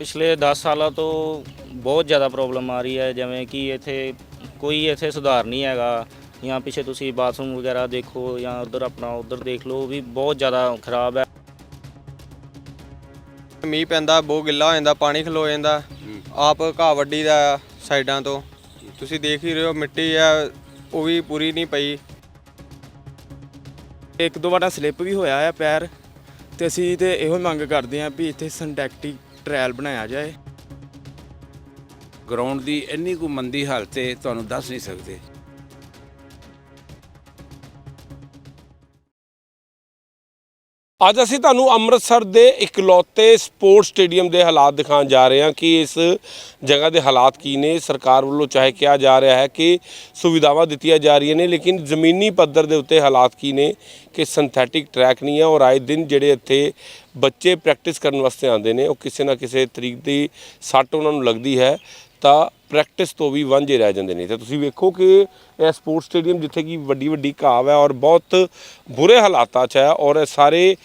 ਪਿਛਲੇ 10 ਸਾਲਾਂ ਤੋਂ ਬਹੁਤ ਜ਼ਿਆਦਾ ਪ੍ਰੋਬਲਮ ਆ ਰਹੀ ਹੈ, ਜਿਵੇਂ ਕਿ ਇੱਥੇ ਕੋਈ ਇੱਥੇ ਸੁਧਾਰ ਨਹੀਂ ਹੈਗਾ, ਜਾਂ ਪਿੱਛੇ ਤੁਸੀਂ ਬਾਥਰੂਮ ਵਗੈਰਾ ਦੇਖੋ ਜਾਂ ਉਧਰ ਆਪਣਾ ਉਧਰ ਦੇਖ ਲਓ ਵੀ ਬਹੁਤ ਜ਼ਿਆਦਾ ਖਰਾਬ ਹੈ। ਮੀਂਹ ਪੈਂਦਾ, ਬਹੁਤ ਗਿੱਲਾ ਹੋ ਜਾਂਦਾ, ਪਾਣੀ ਖਲੋ ਜਾਂਦਾ, ਆਪ ਘਾਹ ਵੱਡੀ ਦਾ ਸਾਈਡਾਂ ਤੋਂ। ਤੁਸੀਂ ਦੇਖ ਹੀ ਰਹੇ ਹੋ, ਮਿੱਟੀ ਆ, ਉਹ ਵੀ ਪੂਰੀ ਨਹੀਂ ਪਈ। ਇੱਕ ਦੋ ਵਾਰ ਸਲਿੱਪ ਵੀ ਹੋਇਆ ਆ ਪੈਰ, ਤੇ ਅਸੀਂ ਤੇ ਇਹੋ ਮੰਗ ਕਰਦੇ ਹਾਂ ਵੀ ਇੱਥੇ ਸਿੰਟੈਕਟਿਕ ਟ੍ਰਾਇਲ ਬਣਾਇਆ ਜਾਏ। ਗਰਾਊਂਡ ਦੀ ਇੰਨੀ ਕੁ ਮੰਦੀ ਹਾਲਤ ਹੈ ਤੁਹਾਨੂੰ ਦੱਸ ਨਹੀਂ ਸਕਦੇ। ਅੱਜ ਅਸੀਂ ਤੁਹਾਨੂੰ ਅੰਮ੍ਰਿਤਸਰ ਦੇ ਇਕਲੌਤੇ ਸਪੋਰਟਸ ਸਟੇਡੀਅਮ ਦੇ ਹਾਲਾਤ ਦਿਖਾਉਣ ਜਾ ਰਹੇ ਹਾਂ ਕਿ ਇਸ ਜਗ੍ਹਾ ਦੇ ਹਾਲਾਤ ਕੀ ਨੇ। ਸਰਕਾਰ ਵੱਲੋਂ ਚਾਹੇ ਕਿਹਾ ਜਾ ਰਿਹਾ ਹੈ ਕਿ ਸੁਵਿਧਾਵਾਂ ਦਿੱਤੀਆਂ ਜਾ ਰਹੀਆਂ ਨੇ, ਲੇਕਿਨ ਜ਼ਮੀਨੀ ਪੱਧਰ ਦੇ ਉੱਤੇ ਹਾਲਾਤ ਕੀ ਨੇ ਕਿ ਸਿੰਥੈਟਿਕ ਟਰੈਕ ਨਹੀਂ ਹੈ ਔਰ ਆਏ ਦਿਨ ਜਿਹੜੇ ਇੱਥੇ ਬੱਚੇ ਪ੍ਰੈਕਟਿਸ ਕਰਨ ਵਾਸਤੇ ਆਉਂਦੇ ਨੇ, ਉਹ ਕਿਸੇ ਨਾ ਕਿਸੇ ਤਰੀਕ ਦੀ ਸੱਟ ਉਹਨਾਂ ਨੂੰ ਲੱਗਦੀ ਹੈ, ਤਾਂ ਪ੍ਰੈਕਟਿਸ ਤੋਂ ਵੀ ਵਾਂਝੇ ਰਹਿ ਜਾਂਦੇ ਨੇ। ਤੇ ਤੁਸੀਂ ਵੇਖੋ ਕਿ ਇਹ ਸਪੋਰਟਸ ਸਟੇਡੀਅਮ ਜਿੱਥੇ ਕਿ ਵੱਡੀ ਵੱਡੀ ਘਾਵ ਹੈ ਔਰ ਬਹੁਤ ਬੁਰੇ ਹਾਲਾਤਾਂ 'ਚ ਹੈ ਔਰ ਇਹ ਸਾਰੇ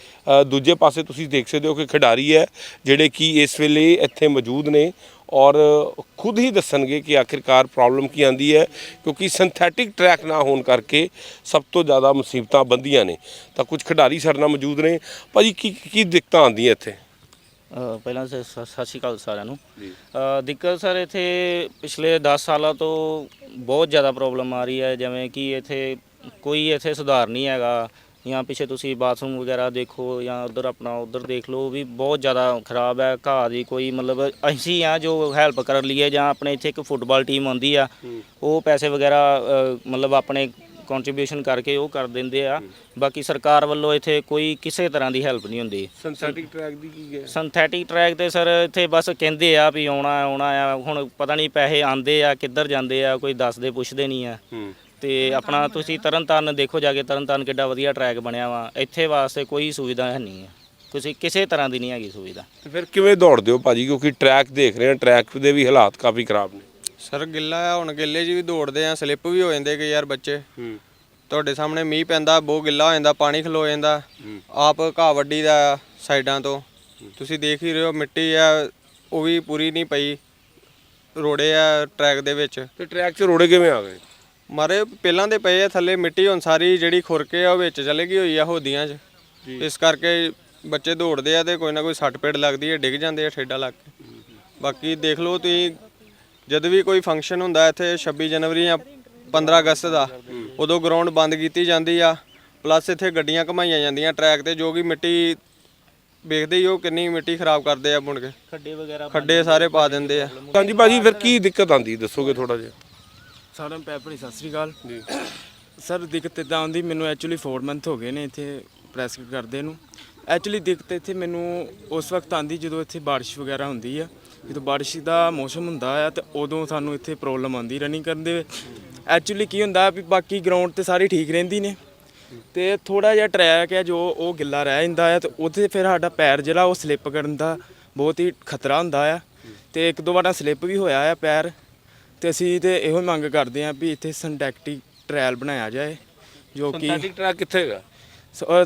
ਦੂਜੇ ਪਾਸੇ ਤੁਸੀਂ ਦੇਖ ਸਕਦੇ ਹੋ ਕਿ ਖਿਡਾਰੀ ਹੈ, ਜਿਹੜੇ ਕਿ ਇਸ ਵੇਲੇ ਇੱਥੇ ਮੌਜੂਦ ਨੇ ਔਰ ਖੁਦ ਹੀ ਦੱਸਣਗੇ ਕਿ ਆਖਿਰਕਾਰ ਪ੍ਰੋਬਲਮ ਕੀ ਆਂਦੀ ਹੈ ਕਿਉਂਕਿ ਸਿੰਥੈਟਿਕ ਟਰੈਕ ਨਾ ਹੋਣ ਕਰਕੇ ਸਭ ਤੋਂ ਜ਼ਿਆਦਾ ਮੁਸੀਬਤਾਂ ਬੰਦੀਆਂ ਨੇ। ਤਾਂ ਕੁਝ ਖਿਡਾਰੀ ਸਾਡੇ ਨਾਲ ਮੌਜੂਦ ਨੇ। ਭਾਜੀ ਕੀ ਕੀ ਦਿੱਕਤਾਂ ਆਉਂਦੀਆਂ ਇੱਥੇ? ਅ, ਪਹਿਲਾਂ ਸ- ਸ- ਸਤਿ ਸ਼੍ਰੀ ਅਕਾਲ ਸਾਰਿਆਂ ਨੂੰ। ਅ, ਦਿੱਕਤ ਸਰ ਇੱਥੇ ਪਿਛਲੇ 10 ਸਾਲਾਂ ਤੋਂ ਬਹੁਤ ਜ਼ਿਆਦਾ ਪ੍ਰੋਬਲਮ ਆ ਰਹੀ ਹੈ। ਜਿਵੇਂ ਕਿ ਇੱਥੇ ਕੋਈ ਇੱਥੇ ਸੁਧਾਰ ਨਹੀਂ ਹੈਗਾ। ਜਾਂ ਪਿੱਛੇ ਤੁਸੀਂ ਬਾਥਰੂਮ ਵਗੈਰਾ ਦੇਖੋ ਜਾਂ ਉਧਰ ਆਪਣਾ ਉਧਰ ਦੇਖ ਲਓ ਵੀ ਬਹੁਤ ਜ਼ਿਆਦਾ ਖਰਾਬ ਹੈ। ਘਾਹ ਦੀ ਕੋਈ ਮਤਲਬ ਅਸੀਂ ਆ ਜੋ ਹੈਲਪ ਕਰਨ ਲਈਏ ਜਾਂ ਆਪਣੇ ਇੱਥੇ ਇੱਕ ਫੁੱਟਬਾਲ ਟੀਮ ਆਉਂਦੀ ਆ ਉਹ ਪੈਸੇ ਵਗੈਰਾ ਮਤਲਬ ਆਪਣੇ ਕੰਟਰੀਬਿਊਸ਼ਨ ਕਰਕੇ ਉਹ ਕਰ ਦਿੰਦੇ ਆ। ਬਾਕੀ ਸਰਕਾਰ ਵੱਲੋਂ ਇੱਥੇ ਕੋਈ ਕਿਸੇ ਤਰ੍ਹਾਂ ਦੀ ਹੈਲਪ ਨਹੀਂ ਹੁੰਦੀ। ਸਿੰਥੈਟਿਕ ਟਰੈਕ ਦੀ ਕੀ ਹੈ? ਸਿੰਥੈਟਿਕ ਟਰੈਕ ਤੇ ਸਰ ਇੱਥੇ ਬਸ ਕਹਿੰਦੇ ਆ ਵੀ ਆਉਣਾ ਆਉਣਾ ਆ। ਹੁਣ ਪਤਾ ਨਹੀਂ ਪੈਸੇ ਆਂਦੇ ਆ ਕਿੱਧਰ ਜਾਂਦੇ ਆ ਕੋਈ ਦੱਸਦੇ ਪੁੱਛਦੇ ਨਹੀਂ ਆ। ਤੇ ਆਪਣਾ ਤੁਸੀਂ ਤਰਨਤਾਰਨ ਦੇਖੋ ਜਾ ਕੇ ਤਰਨਤਾਰਨ ਕਿੱਡਾ ਵਧੀਆ ਟਰੈਕ ਬਣਿਆ ਵਾ। ਇੱਥੇ ਵਾਸਤੇ ਕੋਈ ਸੁਵਿਧਾ ਹੈ ਨਹੀਂ ਹੈ। ਕਿਸੇ ਕਿਸੇ ਤਰ੍ਹਾਂ ਦੀ ਨਹੀਂ ਹੈਗੀ ਸੁਵਿਧਾ। ਤੇ ਫਿਰ ਕਿਵੇਂ ਦੌੜਦੇ ਹੋ ਭਾਜੀ? ਕਿਉਂਕਿ ਟਰੈਕ ਦੇਖ ਰਹੇ ਹਾਂ ਟਰੈਕ ਦੇ ਵੀ ਹਾਲਾਤ ਕਾਫੀ ਖਰਾਬ ਨੇ। ਸਰ ਗਿੱਲਾ ਆ ਹੁਣ ਗਿੱਲੇ 'ਚ ਵੀ ਦੌੜਦੇ ਆ ਸਲਿੱਪ ਵੀ ਹੋ ਜਾਂਦੇ ਕਿ ਯਾਰ ਬੱਚੇ। ਹੂੰ। ਤੁਹਾਡੇ ਸਾਹਮਣੇ ਮੀਂਹ ਪੈਂਦਾ ਬਹੁਤ ਗਿੱਲਾ ਹੋ ਜਾਂਦਾ ਪਾਣੀ ਖਲੋ ਜਾਂਦਾ। ਆਪ ਘਾਹ ਵੱਡੀ ਦਾ ਸਾਈਡਾਂ ਤੋਂ। ਤੁਸੀਂ ਦੇਖ ਹੀ ਰਹੇ ਹੋ ਮਿੱਟੀ ਆ ਉਹ ਵੀ ਪੂਰੀ ਨਹੀਂ ਪਈ। ਰੋੜੇ ਆ ਟਰੈਕ ਦੇ ਵਿੱਚ। ਤੇ ਟਰੈਕ 'ਚ ਰੋੜੇ ਕਿਵੇਂ ਆ ਗਏ? ਮਾਰੇ ਪਹਿਲਾਂ ਦੇ ਪਏ ਆ ਥੱਲੇ ਮਿੱਟੀ ਹੁਣ ਸਾਰੀ ਜਿਹੜੀ ਖੁਰਕੇ ਆ ਉਹ ਵਿੱਚ ਚਲੇ ਗਈ ਹੋਈ ਆ ਹੋਦੀਆਂ 'ਚ। ਇਸ ਕਰਕੇ ਬੱਚੇ ਦੌੜਦੇ ਆ ਤੇ ਕੋਈ ਨਾ ਕੋਈ ਸੱਟ ਪੇੜ ਲੱਗਦੀ ਹੈ ਡਿੱਗ ਜਾਂਦੇ ਆ ਠੇਡਾ ਲੱਗ ਕੇ। ਬਾਕੀ ਦੇਖ ਲਓ ਤੁਸੀਂ ਜਦ ਵੀ ਕੋਈ ਫੰਕਸ਼ਨ ਹੁੰਦਾ ਇੱਥੇ 26 ਜਨਵਰੀ ਜਾਂ 15 ਅਗਸਤ ਦਾ ਉਦੋਂ ਗਰਾਊਂਡ ਬੰਦ ਕੀਤੀ ਜਾਂਦੀ ਆ। ਪਲੱਸ ਇੱਥੇ ਗੱਡੀਆਂ ਘਮਾਈਆਂ ਜਾਂਦੀਆਂ ਟਰੈਕ ਤੇ ਜੋ ਕਿ ਮਿੱਟੀ ਵੇਖਦੇ ਹੀ ਹੋ ਕਿੰਨੀ ਮਿੱਟੀ ਖਰਾਬ ਕਰਦੇ ਆ ਬੁਣ ਕੇ। ਖੱਡੇ ਵਗੈਰਾ ਖੱਡੇ ਸਾਰੇ ਪਾ ਦਿੰਦੇ ਆ। ਹਾਂਜੀ ਭਾਜੀ ਫਿਰ ਕੀ ਦਿੱਕਤ ਆਂਦੀ ਦੱਸੋਗੇ ਥੋੜਾ ਜਿਹਾ। ਸਾਰਿਆਂ ਨੂੰ ਪੈਪੜੀ ਸਤਿ ਸ੍ਰੀ ਅਕਾਲ। ਜੀ। ਸਰ ਦਿੱਕਤ ਇਦਾਂ ਆਉਂਦੀ ਮੈਨੂੰ ਐਕਚੁਅਲੀ 4 ਮੰਥ ਹੋ ਗਏ ਨੇ ਇੱਥੇ ਪ੍ਰੈਸ ਕਰਦੇ ਨੂੰ। ਐਕਚੁਅਲੀ ਦਿੱਕਤ ਇੱਥੇ ਮੈਨੂੰ ਉਸ ਵਕਤ ਆਉਂਦੀ ਜਦੋਂ ਇੱਥੇ ਬਾਰਿਸ਼ ਵਗੈਰਾ ਹੁੰਦੀ ਆ। ਜਦੋਂ ਬਾਰਿਸ਼ ਦਾ ਮੌਸਮ ਹੁੰਦਾ ਆ ਤੇ ਉਦੋਂ ਸਾਨੂੰ ਇੱਥੇ ਪ੍ਰੋਬਲਮ ਆਉਂਦੀ ਰਨਿੰਗ ਕਰਨ ਦੇ ਐਕਚੁਅਲੀ ਕੀ ਹੁੰਦਾ ਵੀ ਬਾਕੀ ਗਰਾਊਂਡ ਤੇ ਸਾਰੀ ਠੀਕ ਰਹਿੰਦੀ ਨੇ। ਤੇ ਥੋੜਾ ਜਿਹਾ ਟਰੈਕ ਹੈ ਜੋ ਉਹ ਗਿੱਲਾ ਰਹਿ ਜਾਂਦਾ ਆ ਤੇ ਉੱਥੇ ਫਿਰ ਸਾਡਾ ਪੈਰ ਜਿਹੜਾ ਉਹ ਸਲਿੱਪ ਕਰਨ ਦਾ ਬਹੁਤ ਹੀ ਖਤਰਾ ਹੁੰਦਾ ਆ। ਤੇ ਇੱਕ ਦੋ ਵਾਰ ਸਲਿੱਪ ਵੀ ਹੋਇਆ ਆ ਪੈਰ। ਤੇ ਅਸੀਂ ਤੇ ਇਹੋ ਮੰਗ ਕਰਦੇ ਹਾਂ ਵੀ ਇੱਥੇ ਸਿੰਟੈਕਟਿਕ ਟ੍ਰਾਇਲ ਬਣਾਇਆ ਜਾਏ ਜੋ ਕਿ ਸਿੰਥੈਟਿਕ ਟਰੈਕ ਕਿੱਥੇ ਹੈਗਾ?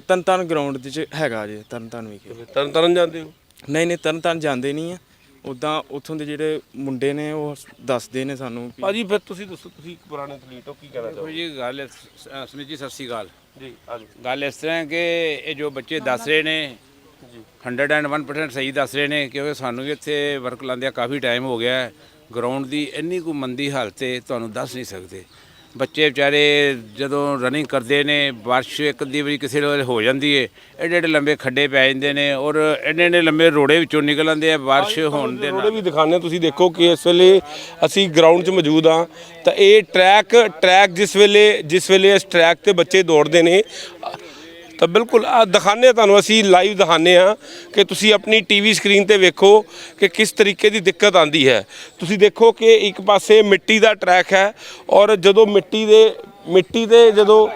ਤਨਤਨ ਗਰਾਊਂਡ ਦੇ ਚ ਹੈਗਾ ਜੇ ਤਨਤਨ ਵੀ ਤਰਨ ਤਰਨ ਜਾਂਦੇ ਹੋ? ਨਹੀਂ ਨਹੀਂ ਤਨਤਨ ਜਾਂਦੇ ਨਹੀਂ ਆ। ਉਦਾਂ ਉੱਥੋਂ ਦੇ ਜਿਹੜੇ ਮੁੰਡੇ ਨੇ ਉਹ ਦੱਸਦੇ ਨੇ ਸਾਨੂੰ ਵੀ ਭਾਜੀ ਫਿਰ ਤੁਸੀਂ ਦੱਸੋ ਤੁਸੀਂ ਇੱਕ ਪੁਰਾਣੇ ਐਥਲੀਟ ਹੋ ਕੀ ਕਹਿਣਾ ਦੇਖੋ ਚਾਹੋਗੇ ਜੀ ਗੱਲ ਇਸ- ਅ, ਸੁਮੀਤ ਜੀ ਸਤਿ ਸ਼੍ਰੀ ਅਕਾਲ। ਜੀ ਆਜੋ ਗੱਲ ਇਸ ਤਰ੍ਹਾਂ ਹੈ ਕਿ ਇਹ ਜੋ ਬੱਚੇ ਦੱਸ ਰਹੇ ਨੇ 101% ਸਹੀ ਦੱਸ ਰਹੇ ਨੇ ਕਿਉਂਕਿ ਸਾਨੂੰ ਵੀ ਇੱਥੇ ਵਰਕ ਲਾਉਂਦਿਆਂ ਕਾਫੀ ਟਾਈਮ ਹੋ ਗਿਆ ਹੈ। ਗਰਾਊਂਡ ਦੀ ਇੰਨੀ ਕੁ ਮੰਦੀ ਹਾਲਤ ਹੈ ਤੁਹਾਨੂੰ ਦੱਸ ਨਹੀਂ ਸਕਦੇ। ਬੱਚੇ ਵਿਚਾਰੇ ਜਦੋਂ ਰਨਿੰਗ ਕਰਦੇ ਨੇ ਬਾਰਿਸ਼ ਇੱਕ ਅੱਧੀ ਵਾਰੀ ਕਿਸੇ ਵੇਲੇ ਹੋ ਜਾਂਦੀ ਹੈ ਐਡੇ ਐਡੇ ਲੰਬੇ ਖੱਡੇ ਪੈ ਜਾਂਦੇ ਨੇ ਔਰ ਐਡੇ ਐਡੇ ਲੰਬੇ ਰੋੜੇ ਵਿੱਚੋਂ ਨਿਕਲ ਆਉਂਦੇ ਆ ਬਾਰਿਸ਼ ਹੋਣ ਦੇ ਰੋੜੇ ਨਾਲ। ਵੀ ਦਿਖਾਣੇ ਤੁਸੀਂ ਦੇਖੋ ਕਿ ਇਸ ਵੇਲੇ ਅਸੀਂ ਗਰਾਊਂਡ 'ਚ ਮੌਜੂਦ ਆ ਤਾਂ ਇਹ ਟਰੈਕ ਟਰੈਕ ਜਿਸ ਵੇਲੇ ਜਿਸ ਵੇਲੇ ਇਸ ਟਰੈਕ ਤੇ ਬੱਚੇ ਦੌੜਦੇ ਨੇ ਤਾਂ ਬਿਲਕੁਲ, ਆ ਦਿਖਾਣੇ ਤੁਹਾਨੂੰ, ਅਸੀਂ ਲਾਈਵ ਦਿਖਾਣੇ ਆ ਕਿ ਤੁਸੀਂ ਆਪਣੀ ਟੀਵੀ ਸਕਰੀਨ ਤੇ ਵੇਖੋ ਕਿ ਕਿਸ ਤਰੀਕੇ ਦੀ ਦਿੱਕਤ ਆਂਦੀ ਹੈ। ਤੁਸੀਂ ਦੇਖੋ ਕਿ ਇੱਕ ਪਾਸੇ ਮਿੱਟੀ ਦਾ ਟਰੈਕ ਹੈ ਔਰ ਜਦੋਂ ਮਿੱਟੀ ਦੇ, ਮਿੱਟੀ 'ਤੇ ਜਦੋਂ,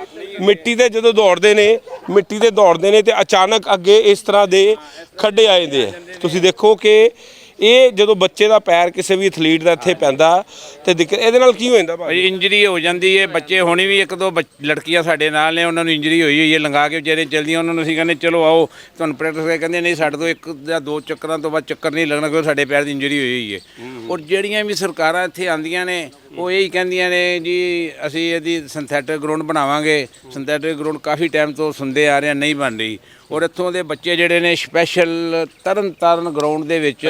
ਮਿੱਟੀ ਤੇ ਜਦੋਂ ਦੌੜਦੇ ਨੇ, ਮਿੱਟੀ ਤੇ ਦੌੜਦੇ ਨੇ ਤੇ ਅਚਾਨਕ ਅੱਗੇ ਇਸ ਤਰ੍ਹਾਂ ਦੇ ਖੱਡੇ ਆ ਜਾਂਦੇ ਆ। ਤੁਸੀਂ ਦੇਖੋ ਕਿ ਇਹ ਜਦੋਂ ਬੱਚੇ ਦਾ ਪੈਰ ਕਿਸੇ ਵੀ ਐਥਲੀਟ ਦਾ ਇੱਥੇ ਪੈਂਦਾ ਤੇ ਦਿੱਕਤ ਇਹਦੇ ਨਾਲ ਕੀ ਹੋ ਜਾਂਦਾ ਭਾਈ ਇੰਜਰੀ ਹੋ ਜਾਂਦੀ ਹੈ ਬੱਚੇ ਹੁਣੀ ਵੀ ਇੱਕ ਦੋ ਲੜਕੀਆਂ ਸਾਡੇ ਨਾਲ ਨੇ ਉਹਨਾਂ ਨੂੰ ਇੰਜਰੀ ਹੋਈ ਹੋਈ ਹੈ ਲੰਗਾ ਕੇ ਵਿਚਾਰੇ ਚਲਦੀਆਂ ਉਹਨਾਂ ਨੂੰ ਅਸੀਂ ਕਹਿੰਦੇ ਚਲੋ ਆਓ ਤੁਹਾਨੂੰ ਪ੍ਰੈਕਟਿਸ ਕਰਕੇ ਕਹਿੰਦੇ ਨਹੀਂ ਸਾਡੇ ਤੋਂ ਇੱਕ ਜਾਂ ਦੋ ਚੱਕਰਾਂ ਤੋਂ ਬਾਅਦ ਚੱਕਰ ਨਹੀਂ ਲੱਗਣਾ ਕਿਉਂਕਿ ਸਾਡੇ ਪੈਰ ਦੀ ਇੰਜਰੀ ਹੋਈ ਹੋਈ ਹੈ ਔਰ ਜਿਹੜੀਆਂ ਵੀ ਸਰਕਾਰਾਂ ਇੱਥੇ ਆਂਦੀਆਂ ਨੇ ਉਹ ਇਹ ਕਹਿੰਦੀਆਂ ਨੇ ਜੀ ਅਸੀਂ ਇਹਦੀ ਸਿੰਥੈਟਿਕ ਗਰਾਊਂਡ ਬਣਾਵਾਂਗੇ। ਸਿੰਥੈਟਿਕ ਗਰਾਊਂਡ ਕਾਫੀ ਟਾਈਮ ਤੋਂ ਸੁਣਦੇ ਆ ਰਹੇ ਨਹੀਂ ਬਣ ਰਹੀ। ਔਰ ਇੱਥੋਂ ਦੇ ਬੱਚੇ ਜਿਹੜੇ ਨੇ ਸਪੈਸ਼ਲ ਤਰਨ ਤਾਰਨ ਗਰਾਊਂਡ ਦੇ ਵਿੱਚ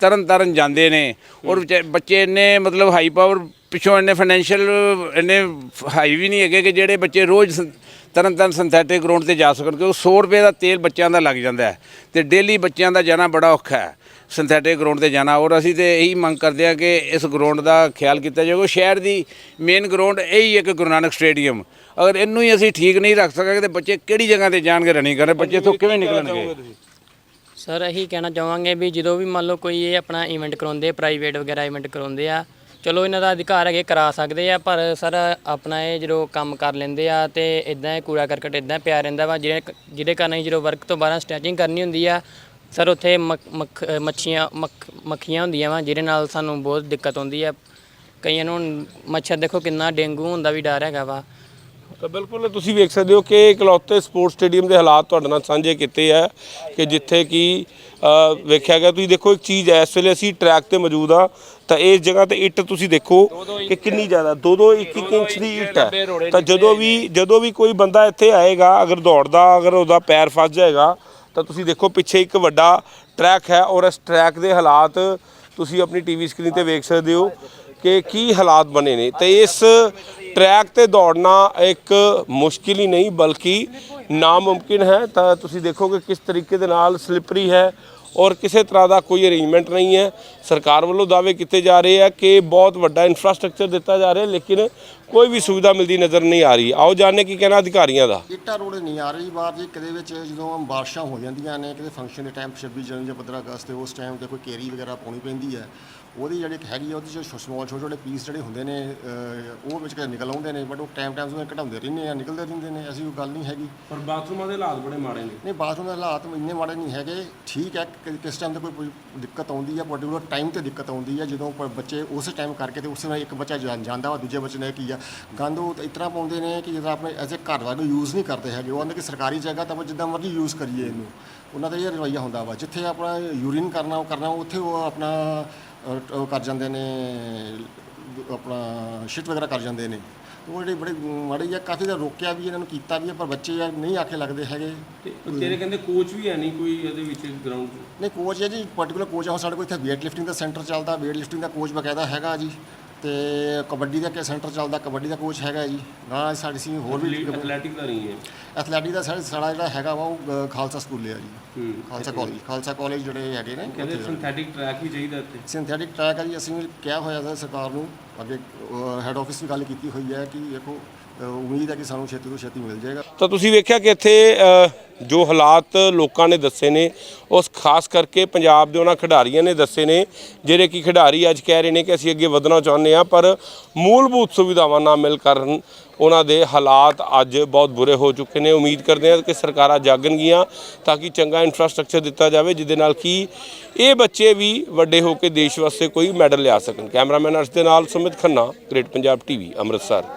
ਤਰਨ ਤਾਰਨ ਜਾਂਦੇ ਨੇ। ਔਰ ਬੱਚੇ ਇੰਨੇ ਮਤਲਬ ਹਾਈ ਪਾਵਰ ਪਿੱਛੋਂ ਇੰਨੇ ਫਾਈਨੈਂਸ਼ੀਅਲ ਇੰਨੇ ਹਾਈ ਵੀ ਨਹੀਂ ਹੈਗੇ ਕਿ ਜਿਹੜੇ ਬੱਚੇ ਰੋਜ਼ ਤਰਨ ਤਾਰਨ ਸਿੰਥੈਟਿਕ ਗਰਾਊਂਡ ਤੇ ਜਾ ਸਕਣ ਕਿਉਂਕਿ 100 ਰੁਪਏ ਦਾ ਤੇਲ ਬੱਚਿਆਂ ਦਾ ਲੱਗ ਜਾਂਦਾ ਤੇ ਡੇਲੀ ਬੱਚਿਆਂ ਦਾ ਜਾਣਾ ਬੜਾ ਔਖਾ ਹੈ। ਸਿੰਥੈਟਿਕ ਗਰਾਊਂਡ ਤੇ ਜਾਣਾ। ਔਰ ਅਸੀਂ ਤੇ ਇਹੀ ਮੰਗ ਕਰਦੇ ਹਾਂ ਕਿ ਇਸ ਗਰਾਊਂਡ ਦਾ ਖਿਆਲ ਕੀਤਾ ਜਾਵੇ। ਸ਼ਹਿਰ ਦੀ ਮੇਨ ਗਰਾਊਂਡ ਇਹੀ ਇੱਕ ਗੁਰੂ ਨਾਨਕ ਸਟੇਡੀਅਮ। ਅਗਰ ਇਹਨੂੰ ਹੀ ਅਸੀਂ ਠੀਕ ਨਹੀਂ ਰੱਖ ਸਕਾਂਗੇ ਤੇ ਬੱਚੇ ਕਿਹੜੀ ਜਗ੍ਹਾ ਤੇ ਜਾਣਗੇ ਰਨਿੰਗ ਕਰਨ? ਬੱਚੇ ਇੱਥੋਂ ਕਿਵੇਂ ਨਿਕਲਣਗੇ? ਸਰ, ਇਹੀ ਕਹਿਣਾ ਚਾਹਾਂਗੇ ਵੀ ਜਦੋਂ ਵੀ ਮੰਨ ਲਓ ਕੋਈ ਇਹ ਆਪਣਾ ਇਵੈਂਟ ਕਰਾਉਂਦੇ ਪ੍ਰਾਈਵੇਟ ਵਗੈਰਾ ਇਵੈਂਟ ਕਰਾਉਂਦੇ ਆ, ਚਲੋ ਇਹਨਾਂ ਦਾ ਅਧਿਕਾਰ ਹੈਗੇ ਕਰਾ ਸਕਦੇ ਆ, ਪਰ ਸਰ ਆਪਣਾ ਇਹ ਜਦੋਂ ਕੰਮ ਕਰ ਲੈਂਦੇ ਆ ਤੇ ਇਦਾਂ ਕੂੜਾ ਕਰਕਟ ਇਦਾਂ ਪਿਆ ਰਹਿੰਦਾ ਵਾ ਜਿਹੜੇ ਜਿਹਦੇ ਕਾਰਨ ਅਸੀਂ ਜਦੋਂ ਵਰਕ ਤੋਂ ਬਾਅਦ ਸਟੈਚਿੰਗ ਕਰਨੀ ਹੁੰਦੀ ਆ ਸਰ, ਉੱਥੇ ਮੱਖ- ਮੱਖ ਮੱਛੀਆਂ, ਮੱਖ- ਮੱਖੀਆਂ ਹੁੰਦੀਆਂ ਵਾ, ਜਿਹਦੇ ਨਾਲ ਸਾਨੂੰ ਬਹੁਤ ਦਿੱਕਤ ਆਉਂਦੀ ਹੈ ਕਈਆਂ ਨੂੰ ਮੱਛਰ ਦੇਖੋ ਕਿੰਨਾ ਡੇਂਗੂ ਹੁੰਦਾ ਵੀ ਡਰ ਹੈਗਾ ਵਾ। ਤਾਂ ਬਿਲਕੁਲ, ਤੁਸੀਂ ਵੇਖ ਸਕਦੇ ਹੋ ਕਿ ਇਕਲੌਤੇ ਸਪੋਰਟਸ ਸਟੇਡੀਅਮ ਦੇ ਹਾਲਾਤ ਤੁਹਾਡੇ ਨਾਲ ਸਾਂਝੇ ਕੀਤੇ ਆ ਕਿ ਜਿੱਥੇ ਕਿ ਵੇਖਿਆ ਗਿਆ, ਤੁਸੀਂ ਦੇਖੋ ਇੱਕ ਚੀਜ਼ ਹੈ ਇਸ ਵੇਲੇ ਅਸੀਂ ਟਰੈਕ ਤੇ ਮੌਜੂਦ ਆ, ਤਾਂ ਇਸ ਜਗ੍ਹਾ ਤੇ ਇੱਟ ਤੁਸੀਂ ਦੇਖੋ ਕਿ ਕਿੰਨੀ ਜ਼ਿਆਦਾ ਦੋ ਦੋ ਇੱਕ ਇੱਕ ਇੰਚ ਦੀ ਇੱਟ ਹੈ ਤਾਂ ਜਦੋਂ ਵੀ ਜਦੋਂ ਵੀ ਕੋਈ ਬੰਦਾ ਇੱਥੇ ਆਏਗਾ, ਅਗਰ ਦੌੜਦਾ, ਅਗਰ ਉਹਦਾ ਪੈਰ ਫਸ ਜਾਏਗਾ ਤਾਂ ਤੁਸੀਂ ਦੇਖੋ, ਪਿੱਛੇ ਇੱਕ ਵੱਡਾ ਟਰੈਕ ਹੈ ਔਰ ਇਸ ਟਰੈਕ ਦੇ ਹਾਲਾਤ ਤੁਸੀਂ ਆਪਣੀ ਟੀਵੀ ਸਕਰੀਨ ਤੇ ਵੇਖ ਸਕਦੇ ਹੋ ਕਿ ਕੀ ਹਾਲਾਤ ਬਣੇ ਨੇ। ਤੇ ਇਸ ਟਰੈਕ ਤੇ ਦੌੜਨਾ ਇੱਕ ਮੁਸ਼ਕਿਲ ਹੀ ਨਹੀਂ, ਬਲਕਿ ਨਾਮੁਮਕਿਨ ਹੈ। ਤਾਂ ਤੁਸੀਂ ਦੇਖੋਗੇ ਕਿਸ ਤਰੀਕੇ ਦੇ ਨਾਲ ਸਲਿਪਰੀ ਹੈ ਔਰ ਕਿਸੇ ਤਰ੍ਹਾਂ ਦਾ ਕੋਈ ਅਰੇਂਜਮੈਂਟ ਨਹੀਂ ਹੈ। ਸਰਕਾਰ ਵੱਲੋਂ ਦਾਅਵੇ ਕੀਤੇ ਜਾ ਰਹੇ ਆ ਕਿ ਬਹੁਤ ਵੱਡਾ ਇਨਫਰਾਸਟ੍ਰਕਚਰ ਦਿੱਤਾ ਜਾ ਰਿਹਾ, ਲੇਕਿਨ ਕੋਈ ਵੀ ਸੁਵਿਧਾ ਮਿਲਦੀ ਨਜ਼ਰ ਨਹੀਂ ਆ ਰਹੀ। ਆਓ ਜਾਣਨੇ ਕੀ ਕਹਿਣਾ ਅਧਿਕਾਰੀਆਂ ਦਾ। ਇੱਟਾਂ ਰੋਡ ਨਹੀਂ ਆ ਰਹੀ ਬਾਹਰ ਜੀ। ਕਿਤੇ ਵਿੱਚ ਜਦੋਂ ਬਾਰਿਸ਼ਾਂ ਹੋ ਜਾਂਦੀਆਂ ਨੇ ਕਿਤੇ ਫੰਕਸ਼ਨ ਦੇ ਟਾਈਮ 26 ਜਨਵਰੀ ਜਾਂ 15 ਅਗਸਤ ਤੇ ਉਸ ਟਾਈਮ ਤੇ ਕੋਈ ਕੇਰੀ ਵਗੈਰਾ ਪਾਉਣੀ ਪੈਂਦੀ ਹੈ। ਉਹਦੀ ਜਿਹੜੀ ਇੱਕ ਹੈਗੀ ਆ ਉਹਦੇ ਚ ਸਮਾਲ ਛੋਟੇ ਛੋਟੇ ਪੀਸ ਜਿਹੜੇ ਹੁੰਦੇ ਨੇ ਉਹ ਵਿੱਚ ਕਿਤੇ ਨਿਕਲ ਆਉਂਦੇ ਨੇ ਬਟ ਉਹ ਟਾਈਮ ਟਾਈਮ ਤੋਂ ਘਟਾਉਂਦੇ ਰਹਿੰਦੇ ਆ ਨਿਕਲਦੇ ਰਹਿੰਦੇ ਨੇ ਐਸੀ ਕੋਈ ਗੱਲ ਨਹੀਂ ਹੈਗੀ। ਪਰ ਬਾਥਰੂਮਾਂ ਦੇ ਹਾਲਾਤ ਬੜੇ ਮਾੜੇ ਨੇ। ਨਹੀਂ ਬਾਥਰੂਮ ਦੇ ਹਾਲਾਤ ਇੰਨੇ ਮਾੜੇ ਨਹੀਂ ਹੈਗੇ। ਠੀਕ ਹੈ ਕਿ- ਕਿਸ ਟਾਈਮ ਤੇ ਕੋਈ ਕੋਈ ਦਿੱਕਤ ਆਉਂਦੀ ਹੈ ਪਾਰਟਿਕੂਲਰ ਟਾਈਮ ਤੇ ਦਿੱਕਤ ਆਉਂਦੀ ਹੈ ਜਦੋਂ ਪ- ਬੱਚੇ ਉਸ ਟਾਈਮ ਕਰਕੇ ਤੇ ਉਸ ਨਾਲ ਇੱਕ ਬੱਚਾ ਜਾਂ- ਜਾਂਦਾ ਵਾ ਦੂਜੇ ਬੱਚੇ ਨੇ ਕੀ ਆ ਗੰਦ ਉਹ ਇਸ ਤਰ੍ਹਾਂ ਪਾਉਂਦੇ ਨੇ ਕਿ ਜਦੋਂ ਆਪਣੇ ਐਜ਼ ਘਰ ਵਾਂਗ ਯੂਜ਼ ਨਹੀਂ ਕਰਦੇ ਹੈਗੇ। ਉਹ ਕਹਿੰਦੇ ਕਿ ਸਰਕਾਰੀ ਜਗ੍ਹਾ ਤਾਂ ਆਪਾਂ ਜਿੱਦਾਂ ਮਰਜ਼ੀ ਯੂਜ਼ ਕਰੀਏ ਇਹਨੂੰ। ਉਹਨਾਂ ਦਾ ਇਹ ਰਵੱਈਆ ਹੁੰਦਾ ਵਾ। ਜਿੱਥੇ ਆਪਣਾ ਯੂਰਿਨ ਕਰਨਾ ਉਹ ਕਰਨਾ ਉੱਥੇ ਉਹ ਆਪਣਾ ਉਹ ਕਰ ਜਾਂਦੇ ਨੇ ਆਪਣਾ ਸ਼ਿਟ ਵਗੈਰਾ ਕਰ ਜਾਂਦੇ ਨੇ। ਉਹ ਜਿਹੜੇ ਬੜੇ ਮਾੜੇ ਜਿਹਾ ਕਾਫੀ ਦਾ ਰੋਕਿਆ ਵੀ ਇਹਨਾਂ ਨੂੰ ਕੀਤਾ ਵੀ ਹੈ, ਪਰ ਬੱਚੇ ਯਾਰ ਨਹੀਂ ਆਖੇ ਲੱਗਦੇ ਹੈਗੇ। ਤੇਰੇ ਕਹਿੰਦੇ ਕੋਚ ਵੀ ਹੈ ਨਹੀਂ ਕੋਈ ਇਹਦੇ ਵਿੱਚ ਗਰਾਊਂਡ ਨਹੀਂ ਕੋਚ ਹੈ ਜੀ। ਪਾਰਟਿਕੂਲਰ ਕੋਚ ਆ। ਸਾਡੇ ਕੋਲ ਇੱਥੇ weight lifting ਦਾ ਸੈਂਟਰ ਚੱਲਦਾ। weight lifting ਦਾ ਕੋਚ ਬਕਾਇਦਾ ਹੈਗਾ ਜੀ। ਤੇ ਕਬੱਡੀ ਦਾ ਕਿ ਸੈਂਟਰ ਚੱਲਦਾ ਕਬੱਡੀ ਦਾ ਕੋਚ ਹੈਗਾ ਜੀ। ਨਾਲ ਸਾਡੀ ਸੀ ਹੋਰ ਵੀ ਐਥਲੈਟਿਕ ਦਾ ਨਹੀਂ ਹੈ। ਐਥਲੈਟਿਕ ਦਾ ਸਾਡਾ ਸਾਡਾ ਜਿਹੜਾ ਹੈਗਾ ਵਾ ਉਹ ਅ, ਖਾਲਸਾ ਸਕੂਲੇ ਆ ਜੀ। ਖਾਲਸਾ ਕਾਲਜ ਖਾਲਸਾ ਕਾਲਜ ਜਿਹੜੇ ਹੈਗੇ ਨੇ ਕਹਿੰਦੇ ਸਿੰਥੈਟਿਕ ਟਰੈਕ ਵੀ ਚਾਹੀਦਾ ਇੱਥੇ। ਸਿੰਥੈਟਿਕ ਟਰੈਕ ਆ ਜੀ ਅਸੀਂ ਵੀ ਕਿਹਾ ਹੋਇਆ ਹੈ ਸਰਕਾਰ ਨੂੰ ਅੱਗੇ ਹੈੱਡ ਆਫਿਸ ਵੀ ਗੱਲ ਕੀਤੀ ਹੋਈ ਹੈ ਕਿ ਦੇਖੋ ਅ, ਉਮੀਦ ਹੈ ਕਿ ਸਾਨੂੰ ਛੇਤੀ ਤੋਂ ਛੇਤੀ ਮਿਲ ਜਾਏਗਾ। ਤਾਂ ਤੁਸੀਂ ਵੇਖਿਆ ਕਿ ਇੱਥੇ ਅ, ਜੋ ਹਾਲਾਤ ਲੋਕਾਂ ਨੇ ਦੱਸੇ ਨੇ ਉਸ ਖਾਸ ਕਰਕੇ ਪੰਜਾਬ ਦੇ ਉਹਨਾਂ ਖਿਡਾਰੀਆਂ ਨੇ ਦੱਸੇ ਨੇ ਜਿਹੜੇ ਕਿ ਖਿਡਾਰੀ ਅੱਜ ਕਹਿ ਰਹੇ ਨੇ ਕਿ ਅਸੀਂ ਅੱਗੇ ਵਧਣਾ ਚਾਹੁੰਦੇ ਆ ਪਰ ਮੂਲਭੂਤ ਸੁਵਿਧਾਵਾਂ ਨਾ ਮਿਲ ਕਾਰਨ ਉਹਨਾਂ ਦੇ ਹਾਲਾਤ ਅੱਜ ਬਹੁਤ ਬੁਰੇ ਹੋ ਚੁੱਕੇ ਨੇ। ਉਮੀਦ ਕਰਦੇ ਹਾਂ ਕਿ ਸਰਕਾਰਾਂ ਜਾਗਣਗੀਆਂ ਤਾਂ ਕਿ ਚੰਗਾ ਇਨਫਰਾਸਟ੍ਰਕਚਰ ਦਿੱਤਾ ਜਾਵੇ, ਜਿਹਦੇ ਨਾਲ ਕਿ ਇਹ ਬੱਚੇ ਵੀ ਵੱਡੇ ਹੋ ਕੇ ਦੇਸ਼ ਵਾਸਤੇ ਕੋਈ ਮੈਡਲ ਲਿਆ ਸਕਣ। ਕੈਮਰਾਮੈਨ ਅਰਸ਼ ਦੇ ਨਾਲ ਸੁਮਿਤ ਖੰਨਾ ਗ੍ਰੇਟ ਪੰਜਾਬ ਟੀਵੀ ਅੰਮ੍ਰਿਤਸਰ।